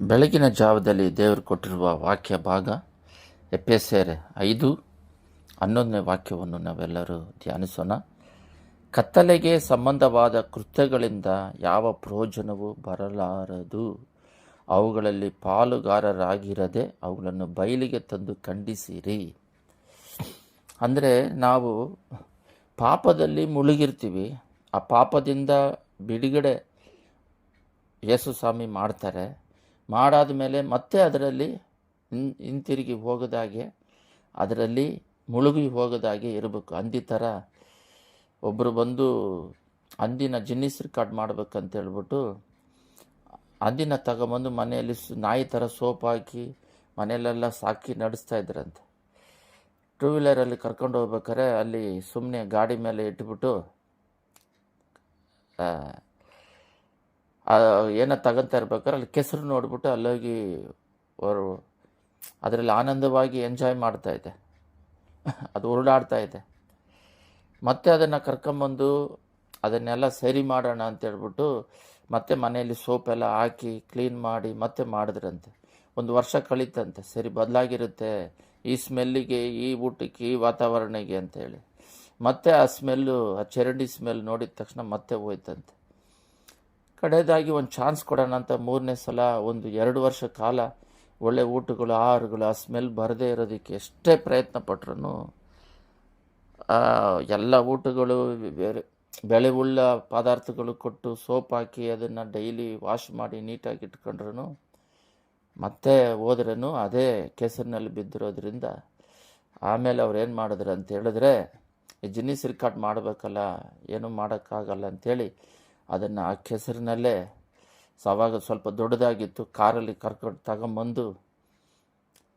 ಬೆಳಗಿನ ಜಾವದಲ್ಲಿ ದೇವರು ಕೊಟ್ಟಿರುವ ವಾಕ್ಯ ಭಾಗ ಎಪೆಸೆರ್ ಐದು, ಹನ್ನೊಂದನೇ ವಾಕ್ಯವನ್ನು ನಾವೆಲ್ಲರೂ ಧ್ಯಾನಿಸೋಣ. ಕತ್ತಲೆಗೆ ಸಂಬಂಧವಾದ ಕೃತ್ಯಗಳಿಂದ ಯಾವ ಪ್ರಯೋಜನವೂ ಬರಲಾರದು. ಅವುಗಳಲ್ಲಿ ಪಾಲುಗಾರರಾಗಿರದೆ ಅವುಗಳನ್ನು ಬಯಲಿಗೆ ತಂದು ಖಂಡಿಸಿರಿ. ಅಂದರೆ ನಾವು ಪಾಪದಲ್ಲಿ ಮುಳುಗಿರ್ತೀವಿ, ಆ ಪಾಪದಿಂದ ಬಿಡುಗಡೆ ಯೇಸು ಸ್ವಾಮಿ ಮಾಡ್ತಾರೆ. ಮಾಡಾದ ಮೇಲೆ ಮತ್ತೆ ಅದರಲ್ಲಿ ಹಿಂತಿರುಗಿ ಹೋಗದಾಗೆ, ಅದರಲ್ಲಿ ಮುಳುಗಿ ಹೋಗದಾಗೆ ಇರಬೇಕು. ಹಂದಿ ಥರ ಒಬ್ಬರು ಬಂದು ಹಂದಿನ ಜಿನ್ನಿಸ್ ರೆಕಾರ್ಡ್ ಮಾಡ್ಬೇಕಂತ ಹೇಳ್ಬಿಟ್ಟು ಹಂದಿನ ತಗೊಂಬಂದು ಮನೆಯಲ್ಲಿ ನಾಯಿ ಥರ ಸೋಪ್ ಹಾಕಿ ಮನೆಯಲ್ಲೆಲ್ಲ ಸಾಕಿ ನಡೆಸ್ತಾ ಇದ್ರಂತೆ. ಟೂ ವೀಲರಲ್ಲಿ ಕರ್ಕೊಂಡು ಹೋಗ್ಬೇಕಾರೆ ಅಲ್ಲಿ ಸುಮ್ಮನೆ ಗಾಡಿ ಮೇಲೆ ಇಟ್ಬಿಟ್ಟು ಏನೋ ತಗೊಂತ ಇರ್ಬೇಕಾದ್ರೆ ಅಲ್ಲಿ ಕೆಸರು ನೋಡ್ಬಿಟ್ಟು ಅಲ್ಲೋಗಿ ಅವರು ಅದರಲ್ಲಿ ಆನಂದವಾಗಿ ಎಂಜಾಯ್ ಮಾಡ್ತಾ ಇದೆ. ಅದು ಉರುಳಾಡ್ತಾ ಇದೆ. ಮತ್ತೆ ಅದನ್ನು ಕರ್ಕೊಂಬಂದು ಅದನ್ನೆಲ್ಲ ಸರಿ ಮಾಡೋಣ ಅಂತ ಹೇಳ್ಬಿಟ್ಟು ಮತ್ತೆ ಮನೆಯಲ್ಲಿ ಸೋಪ್ ಎಲ್ಲ ಹಾಕಿ ಕ್ಲೀನ್ ಮಾಡಿ ಮತ್ತೆ ಮಾಡಿದ್ರಂತೆ. ಒಂದು ವರ್ಷ ಕಳೀತಂತೆ. ಸರಿ, ಬದಲಾಗಿರುತ್ತೆ. ಈ ಸ್ಮೆಲ್ಲಿಗೆ, ಈ ಊಟಕ್ಕೆ, ಈ ವಾತಾವರಣಕ್ಕೆ ಅಂತೇಳಿ ಮತ್ತೆ ಆ ಸ್ಮೆಲ್ಲು ಆ ಚರಂಡಿ ಸ್ಮೆಲ್ ನೋಡಿದ ತಕ್ಷಣ ಮತ್ತೆ ಹೋಯ್ತಂತೆ. ಕಡೆಯದಾಗಿ ಒಂದು ಚಾನ್ಸ್ ಕೊಡೋಣ ಅಂತ ಮೂರನೇ ಸಲ ಒಂದು ಎರಡು ವರ್ಷ ಕಾಲ ಒಳ್ಳೆ ಊಟಗಳು, ಆಹಾರಗಳು, ಆ ಸ್ಮೆಲ್ ಬರದೇ ಇರೋದಕ್ಕೆ ಎಷ್ಟೇ ಪ್ರಯತ್ನ ಪಟ್ರೂ ಎಲ್ಲ ಊಟಗಳು ಬೇರೆ ಬೆಳೆವುಳ್ಳ ಪದಾರ್ಥಗಳು ಕೊಟ್ಟು ಸೋಪ್ ಹಾಕಿ ಅದನ್ನು ಡೈಲಿ ವಾಶ್ ಮಾಡಿ ನೀಟಾಗಿ ಇಟ್ಕೊಂಡ್ರೂ ಮತ್ತೆ ಹೋದ್ರೂ ಅದೇ ಕೆಸರಿನಲ್ಲಿ ಬಿದ್ದಿರೋದ್ರಿಂದ ಆಮೇಲೆ ಅವ್ರು ಏನು ಮಾಡಿದ್ರು ಅಂತ ಹೇಳಿದ್ರೆ ಈ ಜಿನ್ನಿಸ್ ರಿಕಾರ್ಡ್ ಮಾಡಬೇಕಲ್ಲ, ಏನೂ ಮಾಡೋಕ್ಕಾಗಲ್ಲ ಅಂಥೇಳಿ ಅದನ್ನು ಆ ಕೆಸರಿನಲ್ಲೇ ಸವಾಗ ಅವಾಗ ಸ್ವಲ್ಪ ದೊಡ್ಡದಾಗಿತ್ತು. ಕಾರಲ್ಲಿ ಕರ್ಕೊಂಡು ತಗೊಂಬಂದು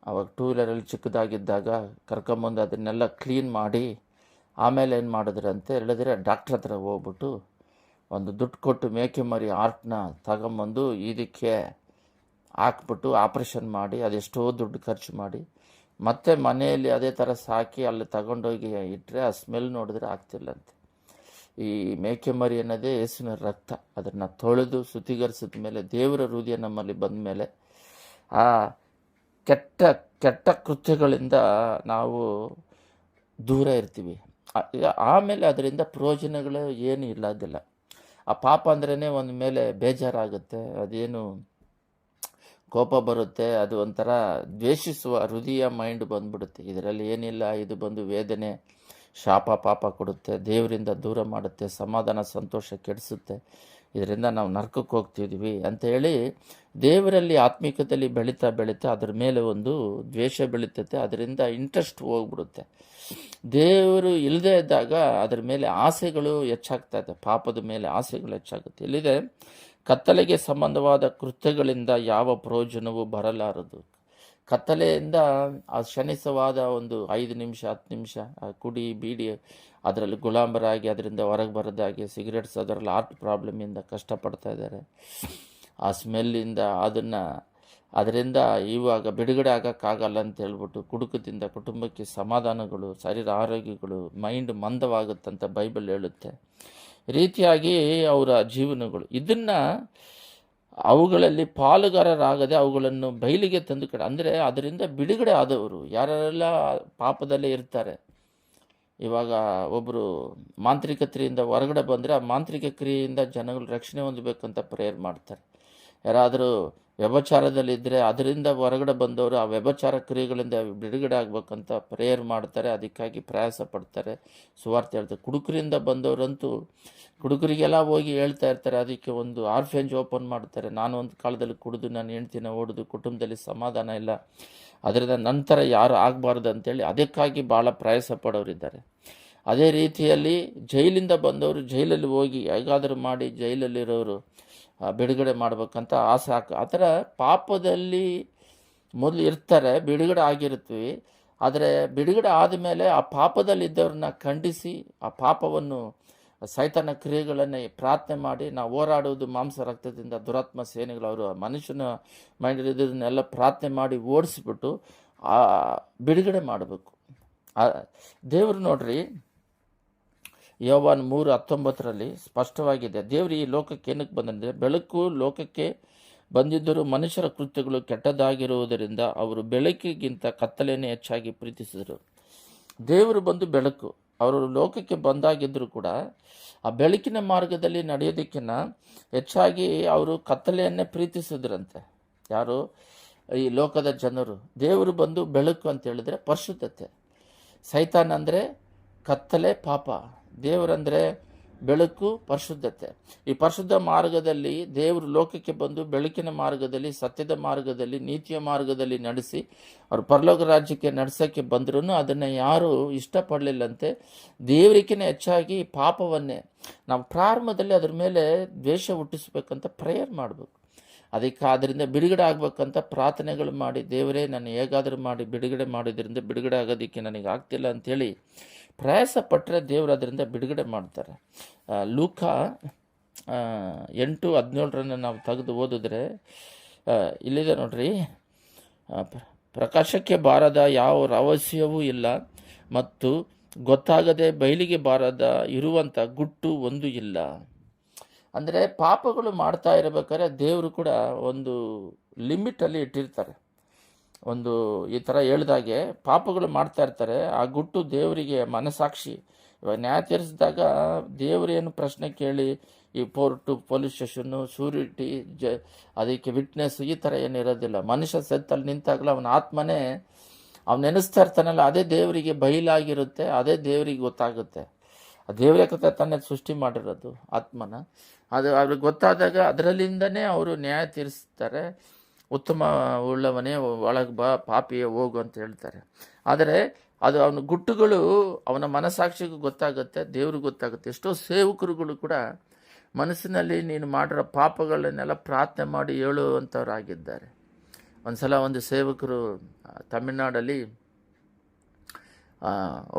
ಅವಾಗ ಟೂ ವೀಲರಲ್ಲಿ ಚಿಕ್ಕದಾಗಿದ್ದಾಗ ಕರ್ಕೊಂಬಂದು ಅದನ್ನೆಲ್ಲ ಕ್ಲೀನ್ ಮಾಡಿ ಆಮೇಲೆ ಏನು ಮಾಡಿದ್ರೆ ಅಂತ ಹೇಳಿದ್ರೆ ಡಾಕ್ಟ್ರ್ ಹತ್ರ ಹೋಗ್ಬಿಟ್ಟು ಒಂದು ದುಡ್ಡು ಕೊಟ್ಟು ಮೇಕೆ ಮರಿ ಆರ್ಟ್ನ ತಗೊಂಬಂದು ಇದಕ್ಕೆ ಹಾಕ್ಬಿಟ್ಟು ಆಪ್ರೇಷನ್ ಮಾಡಿ ಅದೆಷ್ಟೋ ದುಡ್ಡು ಖರ್ಚು ಮಾಡಿ ಮತ್ತೆ ಮನೆಯಲ್ಲಿ ಅದೇ ಥರ ಸಾಕಿ ಅಲ್ಲಿ ತಗೊಂಡೋಗಿ ಇಟ್ಟರೆ ಆ ಸ್ಮೆಲ್ ನೋಡಿದ್ರೆ ಆಗ್ತಿಲ್ಲಂತೆ. ಈ ಮೇಕೆ ಮರಿ ಅನ್ನೋದೇ ಯೇಸುವಿನ ರಕ್ತ. ಅದನ್ನು ತೊಳೆದು ಶುದ್ಧೀಕರಿಸಿದ ಮೇಲೆ, ದೇವರ ಹೃದಯ ನಮ್ಮಲ್ಲಿ ಬಂದ ಮೇಲೆ, ಆ ಕೆಟ್ಟ ಕೆಟ್ಟ ಕೃತ್ಯಗಳಿಂದ ನಾವು ದೂರ ಇರ್ತೀವಿ. ಆಮೇಲೆ ಅದರಿಂದ ಪ್ರಯೋಜನಗಳು ಏನು ಇಲ್ಲದಿಲ್ಲ. ಆ ಪಾಪ ಅಂದ್ರೇ ಒಂದು ಮೇಲೆ ಬೇಜಾರಾಗುತ್ತೆ, ಅದೇನು ಕೋಪ ಬರುತ್ತೆ, ಅದು ಒಂಥರ ದ್ವೇಷಿಸುವ ಹೃದಯ, ಮೈಂಡ್ ಬಂದ್ಬಿಡುತ್ತೆ. ಇದರಲ್ಲಿ ಏನಿಲ್ಲ, ಇದು ಬಂದು ವೇದನೆ. ಶಾಪ ಪಾಪ ಕೊಡುತ್ತೆ, ದೇವರಿಂದ ದೂರ ಮಾಡುತ್ತೆ, ಸಮಾಧಾನ ಸಂತೋಷ ಕೆಡಿಸುತ್ತೆ. ಇದರಿಂದ ನಾವು ನರ್ಕಕ್ಕೆ ಹೋಗ್ತಿದ್ವಿ ಅಂತ ಹೇಳಿ ದೇವರಲ್ಲಿ ಆತ್ಮಿಕದಲ್ಲಿ ಬೆಳೀತಾ ಬೆಳೀತಾ ಅದ್ರ ಮೇಲೆ ಒಂದು ದ್ವೇಷ ಬೆಳೀತೈತೆ ಅದರಿಂದ ಇಂಟ್ರೆಸ್ಟ್ ಹೋಗ್ಬಿಡುತ್ತೆ. ದೇವರು ಇಲ್ಲದೇ ಇದ್ದಾಗ ಅದ್ರ ಮೇಲೆ ಆಸೆಗಳು ಹೆಚ್ಚಾಗ್ತಾ ಇದೆ ಪಾಪದ ಮೇಲೆ ಆಸೆಗಳು ಹೆಚ್ಚಾಗುತ್ತೆ. ಇಲ್ಲಿದೆ ಕತ್ತಲೆಗೆ ಸಂಬಂಧವಾದ ಕೃತ್ಯಗಳಿಂದ ಯಾವ ಪ್ರಯೋಜನವೂ ಬರಲಾರದು. ಕತ್ತಲೆಯಿಂದ ಆ ಶನಿಸವಾದ ಒಂದು ಐದು ನಿಮಿಷ, ಹತ್ತು ನಿಮಿಷ ಕುಡಿ, ಬೀಡಿ, ಅದರಲ್ಲಿ ಗುಲಾಂಬರಾಗಿ ಅದರಿಂದ ಹೊರಗೆ ಬರೋದಾಗಿ ಸಿಗರೇಟ್ಸ್ ಅದರಲ್ಲಿ ಆರ್ಟ್ ಪ್ರಾಬ್ಲಮಿಂದ ಕಷ್ಟಪಡ್ತಾ ಇದ್ದಾರೆ. ಆ ಸ್ಮೆಲ್ಲಿಂದ ಅದನ್ನು, ಅದರಿಂದ ಇವಾಗ ಬಿಡುಗಡೆ ಆಗೋಕ್ಕಾಗಲ್ಲ ಅಂತ ಹೇಳ್ಬಿಟ್ಟು ಕುಡುಕದಿಂದ ಕುಟುಂಬಕ್ಕೆ ಸಮಾಧಾನಗಳು, ಶರೀರ ಆರೋಗ್ಯಗಳು, ಮೈಂಡ್ ಮಂದವಾಗುತ್ತಂತ ಬೈಬಲ್ ಹೇಳುತ್ತೆ. ರೀತಿಯಾಗಿ ಅವರ ಜೀವನಗಳು. ಇದನ್ನು ಅವುಗಳಲ್ಲಿ ಪಾಲುಗಾರರಾಗದೆ ಅವುಗಳನ್ನು ಬಯಲಿಗೆ ತಂದು ಕಡೆ ಅಂದರೆ ಅದರಿಂದ ಬಿಡುಗಡೆ ಆದವರು, ಯಾರೆಲ್ಲ ಪಾಪದಲ್ಲೇ ಇರ್ತಾರೆ. ಇವಾಗ ಒಬ್ಬರು ಮಾಂತ್ರಿಕ ಕ್ರಿಯೆಯಿಂದ ಹೊರಗಡೆ ಬಂದರೆ ಆ ಮಾಂತ್ರಿಕ ಕ್ರಿಯೆಯಿಂದ ಜನಗಳು ರಕ್ಷಣೆ ಹೊಂದಬೇಕಂತ ಪ್ರೇಯರ್ ಮಾಡ್ತಾರೆ. ಯಾರಾದರೂ ವ್ಯಭಚಾರದಲ್ಲಿದ್ದರೆ ಅದರಿಂದ ಹೊರಗಡೆ ಬಂದವರು ಆ ವ್ಯಭಚಾರ ಕ್ರಿಯೆಗಳಿಂದ ಬಿಡುಗಡೆ ಆಗ್ಬೇಕಂತ ಪ್ರೇಯರ್ ಮಾಡ್ತಾರೆ. ಅದಕ್ಕಾಗಿ ಪ್ರಯಾಸ ಪಡ್ತಾರೆ. ಸುವಾರ್ತೆ ಹೇಳ್ತಾರೆ ಕುಡುಕರಿಂದ ಬಂದವರಂತೂ ಕುಡುಕರಿಗೆಲ್ಲ ಹೋಗಿ ಹೇಳ್ತಾ ಇರ್ತಾರೆ. ಅದಕ್ಕೆ ಒಂದು ಆರ್ಫೆಂಜ್ ಓಪನ್ ಮಾಡ್ತಾರೆ. ನಾನು ಒಂದು ಕಾಲದಲ್ಲಿ ಕುಡಿದು ನಾನು ಹೆಂಡ್ತಿನ ಓಡಿದು, ಕುಟುಂಬದಲ್ಲಿ ಸಮಾಧಾನ ಇಲ್ಲ. ಅದರಿಂದ ನಂತರ ಯಾರು ಆಗಬಾರ್ದು ಅಂತೇಳಿ ಅದಕ್ಕಾಗಿ ಭಾಳ ಪ್ರಯಾಸ ಪಡೋರಿದ್ದಾರೆ. ಅದೇ ರೀತಿಯಲ್ಲಿ ಜೈಲಿಂದ ಬಂದವರು ಜೈಲಲ್ಲಿ ಹೋಗಿ ಹೇಗಾದರೂ ಮಾಡಿ ಜೈಲಲ್ಲಿರೋರು ಬಿಡುಗಡೆ ಮಾಡಬೇಕಂತ ಆಸೆ ಹಾಕ ಆದರೆ ಪಾಪದಲ್ಲಿ ಮೊದಲು ಇರ್ತಾರೆ, ಬಿಡುಗಡೆ ಆಗಿರ್ತೀವಿ. ಆದರೆ ಬಿಡುಗಡೆ ಆದಮೇಲೆ ಆ ಪಾಪದಲ್ಲಿದ್ದವ್ರನ್ನ ಖಂಡಿಸಿ ಆ ಪಾಪವನ್ನು ಸೈತನ ಕ್ರಿಯೆಗಳನ್ನೇ ಪ್ರಾರ್ಥನೆ ಮಾಡಿ ನಾವು ಹೋರಾಡುವುದು ಮಾಂಸ ರಕ್ತದಿಂದ ದುರಾತ್ಮ ಸೇನೆಗಳು, ಅವರು ಮನುಷ್ಯನ ಮೈಂಡ್ ಇದನ್ನೆಲ್ಲ ಪ್ರಾರ್ಥನೆ ಮಾಡಿ ಓಡಿಸ್ಬಿಟ್ಟು ಬಿಡುಗಡೆ ಮಾಡಬೇಕು. ದೇವರು ನೋಡ್ರಿ ಯೋವಾನ್ ಮೂರು ಹತ್ತೊಂಬತ್ತರಲ್ಲಿ ಸ್ಪಷ್ಟವಾಗಿದೆ, ದೇವರು ಈ ಲೋಕಕ್ಕೆ ಏನಕ್ಕೆ ಬಂದಂದರೆ, ಬೆಳಕು ಲೋಕಕ್ಕೆ ಬಂದಿದ್ದರೂ ಮನುಷ್ಯರ ಕೃತ್ಯಗಳು ಕೆಟ್ಟದಾಗಿರುವುದರಿಂದ ಅವರು ಬೆಳಕಿಗಿಂತ ಕತ್ತಲೆಯನ್ನು ಹೆಚ್ಚಾಗಿ ಪ್ರೀತಿಸಿದರು. ದೇವರು ಬಂದು ಬೆಳಕು, ಅವರು ಲೋಕಕ್ಕೆ ಬಂದಾಗಿದ್ದರೂ ಕೂಡ ಆ ಬೆಳಕಿನ ಮಾರ್ಗದಲ್ಲಿ ನಡೆಯೋದಕ್ಕಿಂತ ಹೆಚ್ಚಾಗಿ ಅವರು ಕತ್ತಲೆಯನ್ನೇ ಪ್ರೀತಿಸಿದ್ರಂತೆ. ಯಾರು? ಈ ಲೋಕದ ಜನರು. ದೇವರು ಬಂದು ಬೆಳಕು ಅಂತ ಹೇಳಿದ್ರೆ ಪರಿಶುದ್ಧತೆ. ಸೈತಾನ್ ಅಂದರೆ ಕತ್ತಲೆ ಪಾಪ. ದೇವರಂದರೆ ಬೆಳಕು ಪರಿಶುದ್ಧತೆ. ಈ ಪರಿಶುದ್ಧ ಮಾರ್ಗದಲ್ಲಿ ದೇವರು ಲೋಕಕ್ಕೆ ಬಂದು ಬೆಳಕಿನ ಮಾರ್ಗದಲ್ಲಿ, ಸತ್ಯದ ಮಾರ್ಗದಲ್ಲಿ, ನೀತಿಯ ಮಾರ್ಗದಲ್ಲಿ ನಡೆಸಿ ಅವ್ರು ಪರಲೋಕ ರಾಜ್ಯಕ್ಕೆ ನಡೆಸೋಕ್ಕೆ ಬಂದ್ರೂ ಅದನ್ನು ಯಾರು ಇಷ್ಟಪಡಲಿಲ್ಲಂತೆ. ದೇವರಿಗಿಂತ ಹೆಚ್ಚಾಗಿ ಪಾಪವನ್ನೇ. ನಾವು ಪ್ರಾರಂಭದಲ್ಲಿ ಅದ್ರ ಮೇಲೆ ದ್ವೇಷ ಹುಟ್ಟಿಸ್ಬೇಕಂತ ಪ್ರೇಯರ್ ಮಾಡಬೇಕು. ಅದಕ್ಕೆ ಅದರಿಂದ ಬಿಡುಗಡೆ ಆಗ್ಬೇಕಂತ ಪ್ರಾರ್ಥನೆಗಳು ಮಾಡಿ, ದೇವರೇ ನಾನು ಹೇಗಾದರೂ ಮಾಡಿ, ಬಿಡುಗಡೆ ಮಾಡೋದ್ರಿಂದ ಬಿಡುಗಡೆ ಆಗೋದಕ್ಕೆ ನನಗೆ ಆಗ್ತಿಲ್ಲ ಅಂಥೇಳಿ ಪ್ರಯಾಸ ಪಟ್ಟರೆ ದೇವರು ಅದರಿಂದ ಬಿಡುಗಡೆ ಮಾಡ್ತಾರೆ. ಲೂಕ ಎಂಟು, ಹದಿನೇಳರನ್ನು ನಾವು ತೆಗೆದು ಓದಿದ್ರೆ ಇಲ್ಲಿದೆ ನೋಡ್ರಿ. ಪ್ರಕಾಶಕ್ಕೆ ಬಾರದ ಯಾವ ರಹಸ್ಯವೂ ಇಲ್ಲ ಮತ್ತು ಗೊತ್ತಾಗದೆ ಬಯಲಿಗೆ ಬಾರದ ಇರುವಂಥ ಗುಟ್ಟು ಒಂದು ಇಲ್ಲ. ಅಂದರೆ ಪಾಪಗಳು ಮಾಡ್ತಾ ಇರಬೇಕಾದ್ರೆ ದೇವರು ಕೂಡ ಒಂದು ಲಿಮಿಟಲ್ಲಿ ಇಟ್ಟಿರ್ತಾರೆ. ಒಂದು ಈ ಥರ ಹೇಳ್ದಾಗೆ ಪಾಪಗಳು ಮಾಡ್ತಾ ಇರ್ತಾರೆ. ಆ ಗುಟ್ಟು ದೇವರಿಗೆ ಮನಸಾಕ್ಷಿ ಇವಾಗ ನ್ಯಾಯ ತೀರಿಸಿದಾಗ ದೇವರೇನು ಪ್ರಶ್ನೆ ಕೇಳಿ, ಈ ಪೋರ್ಟು, ಪೊಲೀಸ್ ಸ್ಟೇಷನ್ನು ಶೂರಿಟಿ ಜ, ಅದಕ್ಕೆ ವಿಟ್ನೆಸ್ ಈ ಥರ ಏನಿರೋದಿಲ್ಲ ಮನುಷ್ಯ ಸೆತ್ತಲ್ಲಿ ನಿಂತಾಗಲೂ ಅವನ ಆತ್ಮನೇ ಅವ್ನು ನೆನೆಸ್ತಾ ಇರ್ತಾನಲ್ಲ, ಅದೇ ದೇವರಿಗೆ ಬಯಲಾಗಿರುತ್ತೆ, ಅದೇ ದೇವರಿಗೆ ಗೊತ್ತಾಗುತ್ತೆ. ಆ ದೇವರೇ ಕತೆ ಸೃಷ್ಟಿ ಮಾಡಿರೋದು ಆತ್ಮನ. ಅದು ಅವ್ರಿಗೆ ಗೊತ್ತಾದಾಗ ಅದರಲ್ಲಿಂದನೇ ಅವರು ನ್ಯಾಯ ತೀರಿಸ್ತಾರೆ. ಉತ್ತಮ ಉಳ್ಳವನೇ ಒಳಗೆ ಬಾ, ಪಾಪಿಯೇ ಹೋಗು ಅಂತ ಹೇಳ್ತಾರೆ. ಆದರೆ ಅದು ಅವನ ಗುಟ್ಟುಗಳು ಅವನ ಮನಸ್ಸಾಕ್ಷಿಗೂ ಗೊತ್ತಾಗುತ್ತೆ, ದೇವ್ರಿಗೆ ಗೊತ್ತಾಗುತ್ತೆ. ಎಷ್ಟೋ ಸೇವಕರುಗಳು ಕೂಡ ಮನಸ್ಸಿನಲ್ಲಿ ನೀನು ಮಾಡಿರೋ ಪಾಪಗಳನ್ನೆಲ್ಲ ಪ್ರಾರ್ಥನೆ ಮಾಡಿ ಹೇಳುವಂಥವ್ರಾಗಿದ್ದಾರೆ. ಒಂದು ಸಲ ಒಂದು ಸೇವಕರು ತಮಿಳ್ನಾಡಲ್ಲಿ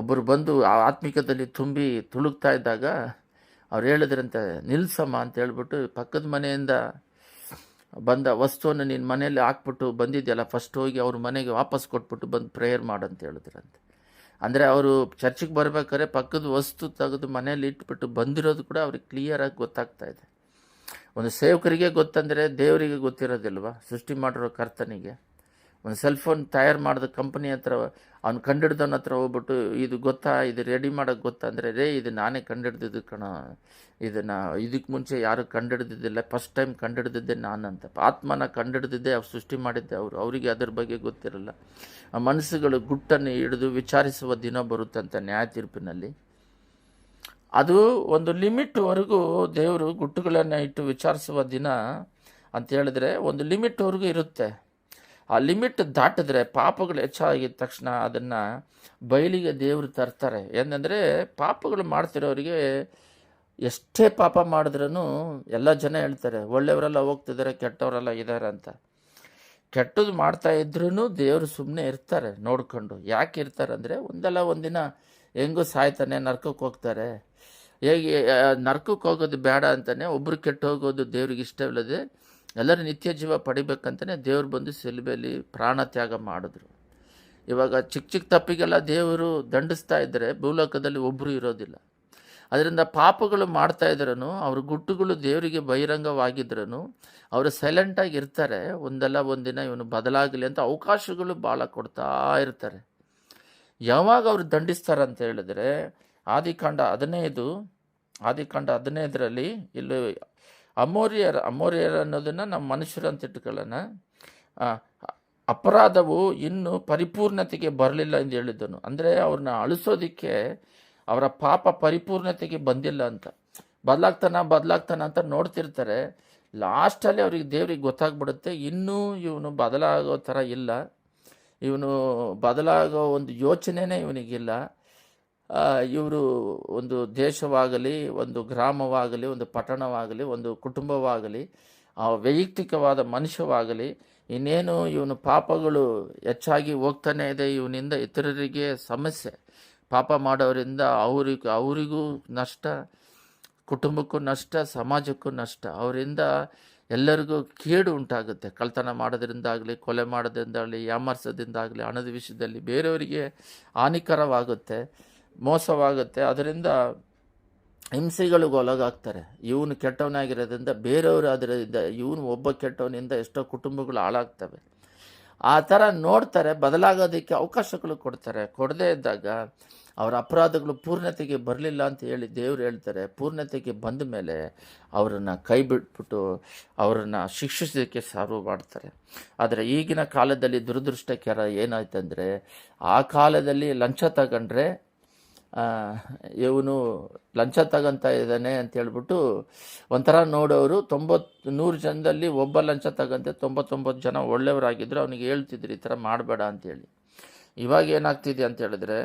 ಒಬ್ಬರು ಬಂದು ಆತ್ಮಿಕದಲ್ಲಿ ತುಂಬಿ ತುಳುಕ್ತಾ ಇದ್ದಾಗ ಅವ್ರು ಹೇಳಿದ್ರಂತೆ, ನಿಲ್ಸಮ್ಮ ಅಂತ ಹೇಳ್ಬಿಟ್ಟು ಪಕ್ಕದ ಮನೆಯಿಂದ ಬಂದ ವಸ್ತುವನ್ನು ನೀನು ಮನೆಯಲ್ಲಿ ಹಾಕ್ಬಿಟ್ಟು ಬಂದಿದ್ದೆಲ್ಲ ಫಸ್ಟ್ ಹೋಗಿ ಅವ್ರ ಮನೆಗೆ ವಾಪಸ್ ಕೊಟ್ಬಿಟ್ಟು ಬಂದು ಪ್ರೇಯರ್ ಮಾಡಂತ ಹೇಳಿದ್ರಂತೆ. ಅಂದರೆ ಅವರು ಚರ್ಚಿಗೆ ಬರಬೇಕಾದ್ರೆ ಪಕ್ಕದ ವಸ್ತು ತೆಗೆದು ಮನೆಯಲ್ಲಿ ಇಟ್ಬಿಟ್ಟು ಬಂದಿರೋದು ಕೂಡ ಅವ್ರಿಗೆ ಕ್ಲಿಯರಾಗಿ ಗೊತ್ತಾಗ್ತಾ ಇದೆ. ಒಂದು ಸೇವಕರಿಗೆ ಗೊತ್ತಂದರೆ ದೇವರಿಗೆ ಗೊತ್ತಿರೋದಿಲ್ವಾ? ಸೃಷ್ಟಿ ಮಾಡಿರೋ ಕರ್ತನಿಗೆ. ಒಂದು ಸೆಲ್ ಫೋನ್ ತಯಾರು ಮಾಡಿದ ಕಂಪನಿ ಹತ್ರ, ಅವ್ನು ಕಂಡಿಡ್ದವನ ಹತ್ರ ಹೋಗ್ಬಿಟ್ಟು, ಇದು ಗೊತ್ತಾ? ಇದು ರೆಡಿ ಮಾಡೋಕ್ಕೆ ಗೊತ್ತಾ? ಅಂದರೆ, ರೇ, ಇದು ನಾನೇ ಕಂಡಿಡ್ದಿದ್ದು ಕಣ. ಇದನ್ನು ಇದಕ್ಕೆ ಮುಂಚೆ ಯಾರು ಕಂಡಿಡ್ದಿದ್ದಿಲ್ಲ. ಫಸ್ಟ್ ಟೈಮ್ ಕಂಡಿಡ್ದಿದ್ದೆ ನಾನು ಅಂತ. ಆತ್ಮನ ಕಂಡಿಡ್ದಿದ್ದೆ, ಅವ್ರು ಸೃಷ್ಟಿ ಮಾಡಿದ್ದೆ ಅವರು. ಅವರಿಗೆ ಅದ್ರ ಬಗ್ಗೆ ಗೊತ್ತಿರಲ್ಲ. ಆ ಮನಸ್ಸುಗಳು ಗುಟ್ಟನ್ನು ಹಿಡಿದು ವಿಚಾರಿಸುವ ದಿನ ಬರುತ್ತಂತೆ ನ್ಯಾಯ ತೀರ್ಪಿನಲ್ಲಿ. ಅದು ಒಂದು ಲಿಮಿಟ್ವರೆಗೂ ದೇವರು ಗುಟ್ಟುಗಳನ್ನು ಇಟ್ಟು ವಿಚಾರಿಸುವ ದಿನ ಅಂತ ಹೇಳಿದ್ರೆ ಒಂದು ಲಿಮಿಟ್ವರೆಗೂ ಇರುತ್ತೆ. ಆ ಲಿಮಿಟ್ ದಾಟಿದ್ರೆ ಪಾಪಗಳು ಹೆಚ್ಚಾಗಿದ ತಕ್ಷಣ ಅದನ್ನು ಬಯಲಿಗೆ ದೇವರು ತರ್ತಾರೆ. ಏನಂದರೆ ಪಾಪಗಳು ಮಾಡ್ತಿರೋರಿಗೆ ಎಷ್ಟೇ ಪಾಪ ಮಾಡಿದ್ರೂ ಎಲ್ಲ ಜನ ಹೇಳ್ತಾರೆ, ಒಳ್ಳೆಯವರೆಲ್ಲ ಹೋಗ್ತಿದ್ದಾರೆ, ಕೆಟ್ಟವರೆಲ್ಲ ಇದ್ದಾರೆ ಅಂತ. ಕೆಟ್ಟದ್ದು ಮಾಡ್ತಾ ಇದ್ರೂ ದೇವರು ಸುಮ್ಮನೆ ಇರ್ತಾರೆ ನೋಡ್ಕೊಂಡು. ಯಾಕೆ ಇರ್ತಾರೆ ಅಂದರೆ ಒಂದಲ್ಲ ಒಂದಿನ ಹೆಂಗೂ ಸಾಯ್ತಾನೆ, ನರ್ಕಕ್ಕೆ ಹೋಗ್ತಾರೆ. ಹೇಗೆ ನರ್ಕಕ್ಕೆ ಹೋಗೋದು ಬೇಡ ಅಂತಲೇ ಒಬ್ಬರು ಕೆಟ್ಟು ಹೋಗೋದು ದೇವ್ರಿಗೆ ಇಷ್ಟವಿಲ್ಲದೆ ಎಲ್ಲರೂ ನಿತ್ಯ ಜೀವ ಪಡಿಬೇಕಂತಲೇ ದೇವರು ಬಂದು ಸಿಲುಬೆಯಲ್ಲಿ ಪ್ರಾಣ ತ್ಯಾಗ ಮಾಡಿದ್ರು. ಇವಾಗ ಚಿಕ್ಕ ಚಿಕ್ಕ ತಪ್ಪಿಗೆಲ್ಲ ದೇವರು ದಂಡಿಸ್ತಾ ಇದ್ದರೆ ಭೂಲೋಕದಲ್ಲಿ ಒಬ್ಬರು ಇರೋದಿಲ್ಲ. ಅದರಿಂದ ಪಾಪಗಳು ಮಾಡ್ತಾ ಇದ್ರೂ ಅವ್ರ ಗುಟ್ಟುಗಳು ದೇವರಿಗೆ ಬಹಿರಂಗವಾಗಿದ್ರೂ ಅವರು ಸೈಲೆಂಟಾಗಿ ಇರ್ತಾರೆ. ಒಂದಲ್ಲ ಒಂದಿನ ಇವನು ಬದಲಾಗಲಿ ಅಂತ ಅವಕಾಶಗಳು ಭಾಳ ಕೊಡ್ತಾ ಇರ್ತಾರೆ. ಯಾವಾಗ ಅವರು ದಂಡಿಸ್ತಾರೆ ಅಂತ ಹೇಳಿದ್ರೆ, ಆದಿಕಾಂಡ ಹದಿನೈದು, ಆದಿಕಾಂಡ ಹದಿನೈದರಲ್ಲಿ ಇಲ್ಲಿ ಅಮೋರಿಯರ್ ಅಮೋರಿಯರ್ ಅನ್ನೋದನ್ನು ನಮ್ಮ ಮನುಷ್ಯರು ಅಂತ ಇಟ್ಕೊಳ್ಳೋಣ. ಅಪರಾಧವು ಇನ್ನೂ ಪರಿಪೂರ್ಣತೆಗೆ ಬರಲಿಲ್ಲ ಎಂದು ಹೇಳಿದ್ದನು. ಅಂದರೆ ಅವ್ರನ್ನ ಅಳಿಸೋದಕ್ಕೆ ಅವರ ಪಾಪ ಪರಿಪೂರ್ಣತೆಗೆ ಬಂದಿಲ್ಲ ಅಂತ. ಬದಲಾಗ್ತಾನ ಬದಲಾಗ್ತಾನ ಅಂತ ನೋಡ್ತಿರ್ತಾರೆ. ಲಾಸ್ಟಲ್ಲಿ ಅವ್ರಿಗೆ ದೇವ್ರಿಗೆ ಗೊತ್ತಾಗ್ಬಿಡುತ್ತೆ. ಇನ್ನೂ ಇವನು ಬದಲಾಗೋ ಥರ ಇಲ್ಲ. ಇವನು ಬದಲಾಗೋ ಒಂದು ಯೋಚನೆನೇ ಇವನಿಗಿಲ್ಲ. ಇವರು ಒಂದು ದೇಶವಾಗಲಿ, ಒಂದು ಗ್ರಾಮವಾಗಲಿ, ಒಂದು ಪಟ್ಟಣವಾಗಲಿ, ಒಂದು ಕುಟುಂಬವಾಗಲಿ, ಆ ವೈಯಕ್ತಿಕವಾದ ಮನುಷ್ಯವಾಗಲಿ, ಇನ್ನೇನು ಇವನು ಪಾಪಗಳು ಹೆಚ್ಚಾಗಿ ಹೋಗ್ತಾನೆ ಇದೆ, ಇವನಿಂದ ಇತರರಿಗೆ ಸಮಸ್ಯೆ. ಪಾಪ ಮಾಡೋರಿಂದ ಅವ್ರಿಗೆ, ಅವರಿಗೂ ನಷ್ಟ, ಕುಟುಂಬಕ್ಕೂ ನಷ್ಟ, ಸಮಾಜಕ್ಕೂ ನಷ್ಟ. ಅವರಿಂದ ಎಲ್ಲರಿಗೂ ಕೇಡು ಉಂಟಾಗುತ್ತೆ. ಕಳ್ತನ ಮಾಡೋದ್ರಿಂದಾಗಲಿ, ಕೊಲೆ ಮಾಡೋದ್ರಿಂದಾಗಲಿ ಯಾಮರ್ಸೋದ್ರಿಂದಾಗಲಿ ಹಣದ ವಿಷಯದಲ್ಲಿ ಬೇರೆಯವರಿಗೆ ಹಾನಿಕರವಾಗುತ್ತೆ. ಮೋಸವಾಗುತ್ತೆ. ಅದರಿಂದ ಹಿಂಸೆಗಳಿಗೆ ಒಳಗಾಗ್ತಾರೆ. ಇವನು ಕೆಟ್ಟವನಾಗಿರೋದ್ರಿಂದ ಬೇರೆಯವರು ಅದರಿಂದ ಇವನು ಒಬ್ಬ ಕೆಟ್ಟವನಿಂದ ಎಷ್ಟೋ ಕುಟುಂಬಗಳು ಹಾಳಾಗ್ತವೆ. ಆ ಥರ ನೋಡ್ತಾರೆ, ಬದಲಾಗೋದಕ್ಕೆ ಅವಕಾಶಗಳು ಕೊಡ್ತಾರೆ. ಕೊಡದೇ ಇದ್ದಾಗ ಅವರ ಅಪರಾಧಗಳು ಪೂರ್ಣತೆಗೆ ಬರಲಿಲ್ಲ ಅಂತ ಹೇಳಿ ದೇವರು ಹೇಳ್ತಾರೆ. ಪೂರ್ಣತೆಗೆ ಬಂದ ಮೇಲೆ ಅವರನ್ನು ಕೈ ಬಿಟ್ಬಿಟ್ಟು ಅವರನ್ನು ಶಿಕ್ಷಿಸೋದಕ್ಕೆ ಸಾರ್ವ ಮಾಡ್ತಾರೆ. ಆದರೆ ಈಗಿನ ಕಾಲದಲ್ಲಿ ದುರದೃಷ್ಟಕರ ಏನಾಯ್ತಂದರೆ, ಆ ಕಾಲದಲ್ಲಿ ಲಂಚ ತಗೊಂಡ್ರೆ ಇವನು ಲಂಚ ತಗೊಂತ ಇದ್ದಾನೆ ಅಂತ ಹೇಳ್ಬಿಟ್ಟು ಒಂಥರ ನೋಡೋರು ತೊಂಬತ್ತು ನೂರು ಜನದಲ್ಲಿ ಒಬ್ಬ ಲಂಚ ತಗಂತೆ ತೊಂಬತ್ತೊಂಬತ್ತು ಜನ ಒಳ್ಳೆಯವರಾಗಿದ್ದರು ಅವನಿಗೆ ಹೇಳ್ತಿದ್ರು ಈ ಥರ ಮಾಡಬೇಡ ಅಂತೇಳಿ ಇವಾಗ ಏನಾಗ್ತಿದೆ ಅಂತ ಹೇಳಿದ್ರೆ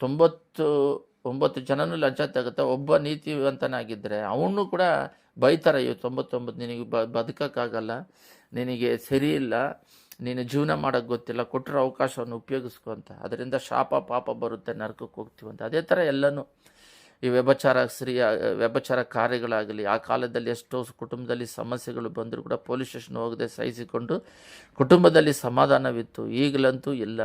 ತೊಂಬತ್ತು, ಒಂಬತ್ತು ಜನನೂ ಲಂಚ ತಗುತ್ತೆ ಒಬ್ಬ ನೀತಿವಂತನಾಗಿದ್ದರೆ ಅವನು ಕೂಡ ಬೈತಾರೆ ಇವು ತೊಂಬತ್ತೊಂಬತ್ತು ನಿನಗೆ ಬ, ಬದುಕೋಕ್ಕಾಗಲ್ಲ, ನಿನಗೆ ಸರಿ ಇಲ್ಲ ನೀನು ಜೀವನ ಮಾಡೋಕ್ಕೆ ಗೊತ್ತಿಲ್ಲ, ಕೊಟ್ಟಿರೋ ಅವಕಾಶವನ್ನು ಉಪಯೋಗಿಸ್ಕೊ ಅಂತ. ಅದರಿಂದ ಶಾಪ, ಪಾಪ ಬರುತ್ತೆ, ನರಕಕ್ಕೆ ಹೋಗ್ತೀವಿ ಅಂತ. ಅದೇ ಥರ ಎಲ್ಲನೂ ಈ ವ್ಯಭಚಾರ ಸ್ತ್ರೀಯ, ವ್ಯಭಚಾರ ಕಾರ್ಯಗಳಾಗಲಿ, ಆ ಕಾಲದಲ್ಲಿ ಎಷ್ಟೋ ಕುಟುಂಬದಲ್ಲಿ ಸಮಸ್ಯೆಗಳು ಬಂದರೂ ಕೂಡ ಪೊಲೀಸ್ ಸ್ಟೇಷನ್ ಹೋಗದೆ ಸಹಿಸಿಕೊಂಡು ಕುಟುಂಬದಲ್ಲಿ ಸಮಾಧಾನವಿತ್ತು. ಈಗಲಂತೂ ಇಲ್ಲ.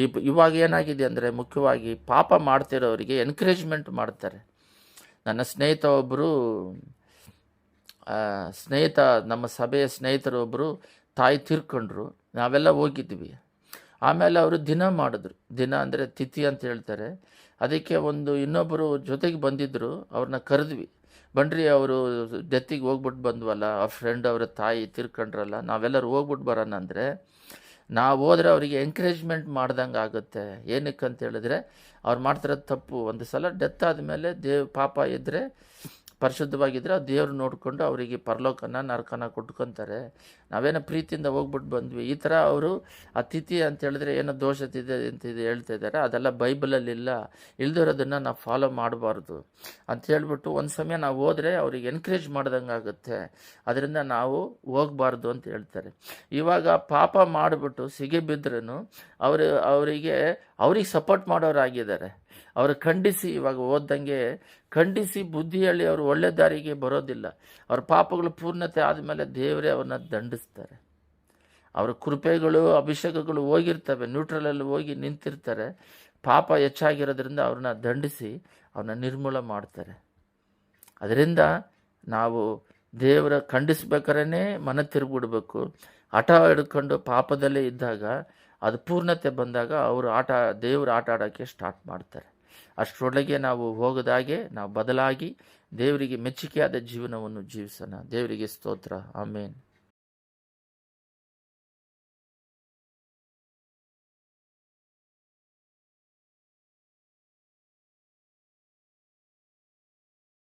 ಈ ಇವಾಗ ಏನಾಗಿದೆ ಅಂದರೆ ಮುಖ್ಯವಾಗಿ ಪಾಪ ಮಾಡ್ತಿರೋರಿಗೆ ಎನ್ಕರೇಜ್ಮೆಂಟ್ ಮಾಡ್ತಾರೆ. ನನ್ನ ಸ್ನೇಹಿತ ಒಬ್ಬರು ಸ್ನೇಹಿತ, ನಮ್ಮ ಸಭೆಯ ಸ್ನೇಹಿತರೊಬ್ಬರು ತಾಯಿ ತೀರ್ಕೊಂಡ್ರು. ನಾವೆಲ್ಲ ಹೋಗಿದ್ವಿ. ಆಮೇಲೆ ಅವರು ದಿನ ಮಾಡಿದ್ರು. ದಿನ ಅಂದರೆ ತಿಥಿ ಅಂತ ಹೇಳ್ತಾರೆ. ಅದಕ್ಕೆ ಒಂದು ಇನ್ನೊಬ್ಬರು ಜೊತೆಗೆ ಬಂದಿದ್ದರು ಅವ್ರನ್ನ ಕರೆದ್ವಿ. ಬನ್ರಿ ಅವರು ಡೆತ್ತಿಗೆ ಹೋಗ್ಬಿಟ್ಟು ಬಂದ್ವಲ್ಲ ಆ ಫ್ರೆಂಡ್ ಅವರ ತಾಯಿ ತಿರ್ಕೊಂಡ್ರಲ್ಲ, ನಾವೆಲ್ಲರೂ ಹೋಗ್ಬಿಟ್ಟು ಬರೋಣ ಅಂದರೆ, ನಾವು ಹೋದರೆ ಅವರಿಗೆ ಎಂಕರೇಜ್ಮೆಂಟ್ ಮಾಡ್ದಂಗೆ ಆಗುತ್ತೆ. ಏನಕ್ಕೆ ಅಂತ ಹೇಳಿದ್ರೆ, ಅವ್ರು ಮಾಡ್ತಿರೋದು ತಪ್ಪು. ಒಂದು ಸಲ ಡೆತ್ ಆದಮೇಲೆ ದೇವ್ ಪಾಪ ಇದ್ದರೆ ಪರಿಶುದ್ಧವಾಗಿದ್ದರೆ ಆ ದೇವ್ರು ನೋಡಿಕೊಂಡು ಅವರಿಗೆ ಪರಲೋಕನ, ನರಕನ ಕೊಟ್ಕೊತಾರೆ ನಾವೇನೋ ಪ್ರೀತಿಯಿಂದ ಹೋಗ್ಬಿಟ್ಟು ಬಂದ್ವಿ. ಈ ಥರ ಅವರು ಅತಿಥಿ ಅಂತ ಹೇಳಿದ್ರೆ ಏನೋ ದೋಷತಿದೆ ಅಂತಿದೆ ಹೇಳ್ತಾ ಇದ್ದಾರೆ. ಅದೆಲ್ಲ ಬೈಬಲಲ್ಲಿ ಇಲ್ಲ ಇಲ್ದಿರೋದನ್ನು ನಾವು ಫಾಲೋ ಮಾಡಬಾರ್ದು ಅಂತ ಹೇಳ್ಬಿಟ್ಟು ಒಂದು ಸಮಯ ನಾವು ಹೋದರೆ ಅವ್ರಿಗೆ ಎನ್ಕರೇಜ್ ಮಾಡ್ದಂಗೆ ಆಗುತ್ತೆ. ಅದರಿಂದ ನಾವು ಹೋಗಬಾರ್ದು ಅಂತ ಹೇಳ್ತಾರೆ. ಇವಾಗ ಪಾಪ ಮಾಡಿಬಿಟ್ಟು ಸಿಗಿ ಬಿದ್ರೂ ಅವರು, ಅವರಿಗೆ, ಅವ್ರಿಗೆ ಸಪೋರ್ಟ್ ಮಾಡೋರಾಗಿದ್ದಾರೆ. ಅವರು ಖಂಡಿಸಿ, ಇವಾಗ ಓದ್ದಂಗೆ ಖಂಡಿಸಿ ಬುದ್ಧಿ ಹೇಳಿ ಅವರು ಒಳ್ಳೆ ದಾರಿಗೆ ಬರೋದಿಲ್ಲ. ಅವ್ರ ಪಾಪಗಳು ಪೂರ್ಣತೆ ಆದಮೇಲೆ ದೇವರೇ ಅವ್ರನ್ನ ದಂಡಿಸ್ತಾರೆ. ಅವರ ಕೃಪೆಗಳು, ಅಭಿಷೇಕಗಳು ಹೋಗಿರ್ತವೆ ನ್ಯೂಟ್ರಲಲ್ಲಿ ಹೋಗಿ ನಿಂತಿರ್ತಾರೆ. ಪಾಪ ಹೆಚ್ಚಾಗಿರೋದ್ರಿಂದ ಅವ್ರನ್ನ ದಂಡಿಸಿ ಅವ್ರನ್ನ ನಿರ್ಮೂಲ ಮಾಡ್ತಾರೆ. ಅದರಿಂದ ನಾವು ದೇವರ ಖಂಡಿಸ್ಬೇಕಾರೇ ಮನ ತಿರುಗಿಬಿಡ್ಬೇಕು. ಹಠ ಹಿಡ್ಕೊಂಡು ಪಾಪದಲ್ಲೇ ಇದ್ದಾಗ ಅದು ಪೂರ್ಣತೆ ಬಂದಾಗ ಅವರು ಆಟ, ದೇವರು ಆಟ ಆಡೋಕ್ಕೆ ಸ್ಟಾರ್ಟ್ ಮಾಡ್ತಾರೆ. ಅಷ್ಟರೊಳಗೆ ನಾವು ಹೋಗದಾಗೆ ನಾವು ಬದಲಾಗಿ ದೇವರಿಗೆ ಮೆಚ್ಚುಗೆಯಾದ ಜೀವನವನ್ನು ಜೀವಿಸೋಣ. ದೇವರಿಗೆ ಸ್ತೋತ್ರ. ಆಮೇನ್.